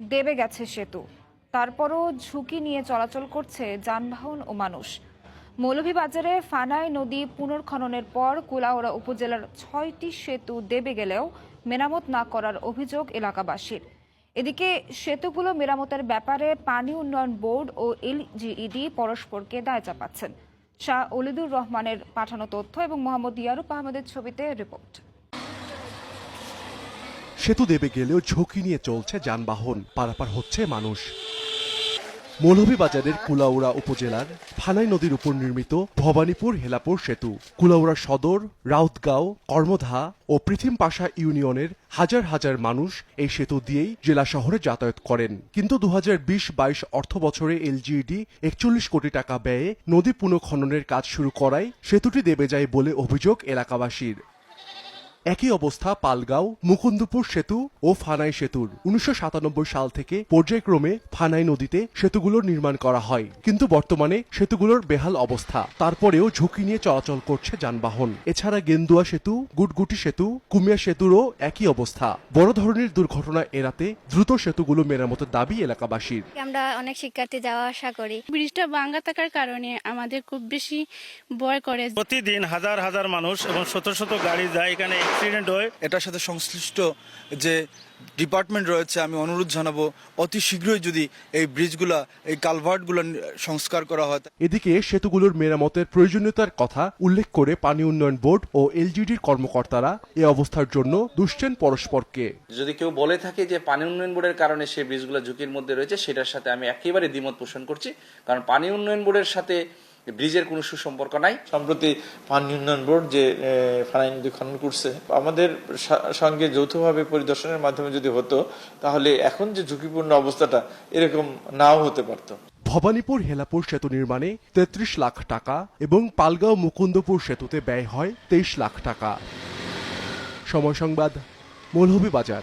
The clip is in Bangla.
দেবে গেছে সেতু। তারপরও ঝুঁকি নিয়ে চলাচল করছে যানবাহন ও মানুষ। মৌলভীবাজারে ফানাই নদী পুনর্খননের পর কুলাউড়া উপজেলার ছয়টি সেতু দেবে গেলেও মেরামত না করার অভিযোগ এলাকাবাসীর। এদিকে সেতুগুলো মেরামতের ব্যাপারে পানি উন্নয়ন বোর্ড ও এলজিইডি পরস্পরকে দায় চাপাচ্ছেন। শাহ অলিদুর রহমানের পাঠানো তথ্য এবং মোহাম্মদ ইয়ারুপ আহমেদের ছবিতে রিপোর্ট। সেতু দেবে গেলেও ঝুঁকি নিয়ে চলছে যানবাহন, পারাপার হচ্ছে মানুষ। মৌলভীবাজারের কুলাউড়া উপজেলার ফানাই নদীর উপর নির্মিত ভবানীপুর হেলাপুর সেতু। কুলাউড়া সদর, রাউতগাঁও, কর্মধা ও পৃথিম পাশা ইউনিয়নের হাজার হাজার মানুষ এই সেতু দিয়েই জেলা শহরে যাতায়াত করেন। কিন্তু দু হাজার বিশ বাইশ অর্থ বছরে এলজিইডি একচল্লিশ কোটি টাকা ব্যয়ে নদী পুনঃখননের কাজ শুরু করায় সেতুটি দেবে যায় বলে অভিযোগ এলাকাবাসীর। একই অবস্থা পালগাঁও মুকুন্দপুর সেতু ও ফানাই সেতুর। উনিশশো সাতানব্বই সাল থেকে পর্যায়ক্রমে ফানাই নদীতে সেতুগুলোর নির্মাণ করা হয়। কিন্তু বর্তমানে সেতুগুলোর বেহাল অবস্থা। তারপরেও ঝুঁকি নিয়ে চলাচল করছে যানবাহন। এছাড়া গেন্দুয়া সেতু গুটগুটি সেতু কুমিয়া সেতুরও একই অবস্থা। বড় ধরনের দুর্ঘটনা এড়াতে দ্রুত সেতুগুলো মেরামতের দাবি এলাকাবাসীর। আমরা অনেক শিক্ষার্থী যাওয়া আসা করি। ব্রিজটা ভাঙ্গা থাকার কারণে আমাদের খুব বেশি ভয় করে। প্রতিদিন হাজার হাজার মানুষ এবং শত শত গাড়ি যায় এখানে। অ্যাক্সিডেন্ট হয়। এটার সাথে সংশ্লিষ্ট যে ডিপার্টমেন্ট রয়েছে আমি অনুরোধ জানাব অতি শীঘ্রই যদি এই ব্রিজগুলা এই কালভার্টগুলো সংস্কার করা হয় এদিকে সেতুগুলোর মেরামতের প্রয়োজনীয়তার কথা উল্লেখ করে পানি উন্নয়ন বোর্ড ও এলজিডির কর্মকর্তারা এই অবস্থার জন্য দুষছেন পরস্পরকে। যদি কেউ বলে থাকে যে পানি উন্নয়ন বোর্ডের কারণে সেই ব্রিজগুলো ঝুঁকির মধ্যে রয়েছে সেটার সাথে আমি একেবারে দ্বিমত পোষণ করছি। কারণ পানি উন্নয়ন বোর্ডের সাথে ব্রিজের কোনো সুসম্পর্ক নাই। সম্প্রতি পানি উন্নয়ন বোর্ড যে এ, ফানাই নদী খনন করছে আমাদের সঙ্গে যৌথভাবে পরিদর্শনের মাধ্যমে যদি হতো তাহলে এখন যে ঝুঁকিপূর্ণ অবস্থাটা এরকম নাও হতে পারতো। ভবানীপুর হেলাপুর সেতু নির্মাণে তেত্রিশ লাখ টাকা এবং পালগাঁও মুকুন্দপুর সেতুতে ব্যয় হয় তেইশ লাখ টাকা। সময় সংবাদ মৌলভীবাজার।